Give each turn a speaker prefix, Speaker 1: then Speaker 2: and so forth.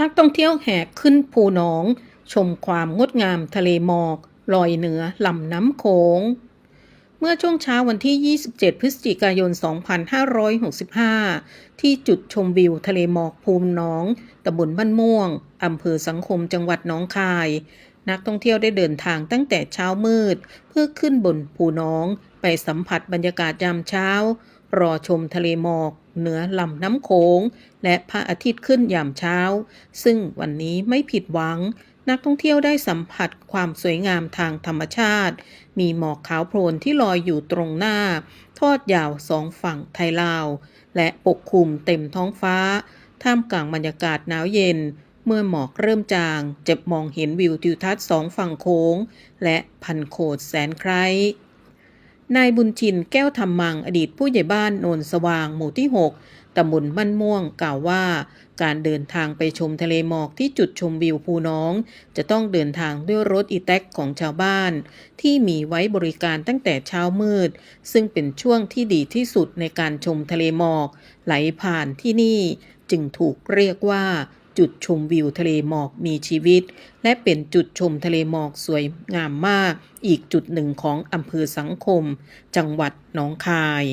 Speaker 1: นักท่องเที่ยวแห่ขึ้นภูหนอง ชมความงดงามทะเลหมอกลอยเหนือลำน้ำโขง เมื่อช่วงเช้าวันที่ 27 พฤศจิกายน 2565 ที่จุดชมวิวทะเลหมอกภูมิหนองตำบลบ้านม่วงอำเภอสังคมจังหวัดหนองคาย นักท่องเที่ยวได้เดินทางตั้งแต่เช้ามืด เพื่อขึ้นบนภูหนอง ไปสัมผัสบรรยากาศยามเช้า รอชมทะเลหมอก เหนือลำน้ำโขงและพระอาทิตย์ขึ้นยามเช้า ซึ่งวันนี้ไม่ผิดหวัง นักท่องเที่ยวได้สัมผัสความสวยงามทางธรรมชาติ มีหมอกขาวโพลนที่ลอยอยู่ตรงหน้า ทอดยาวสองฝั่งไทยลาว และปกคลุมเต็มท้องฟ้า ท่ามกลางบรรยากาศหนาวเย็นเมื่อหมอกเริ่มจางจะมองเห็นวิวทิวทัศน์สองฝั่งโค้ง และพันโขดแสนไคร้ นายบุญชินแก้วธรรมังอดีตผู้ใหญ่บ้านโนนสว่างหมู่ที่ 6ตำบลบ้านม่วงกล่าวว่า การเดินทางไปชมทะเลหมอกที่จุดชมวิวภูน้อง จะต้องเดินทางด้วยรถอีแท็กของชาวบ้าน ที่มีไว้บริการตั้งแต่เช้ามืด ซึ่งเป็นช่วงที่ดีที่สุดในการชมทะเลหมอก ไหลผ่านที่นี่ จึงถูกเรียกว่า จุดชมวิวทะเลหมอกมีชีวิต และเป็นจุดชมทะเลหมอกสวยงามมาก อีกจุดหนึ่งของอำเภอสังคม จังหวัดหนองคาย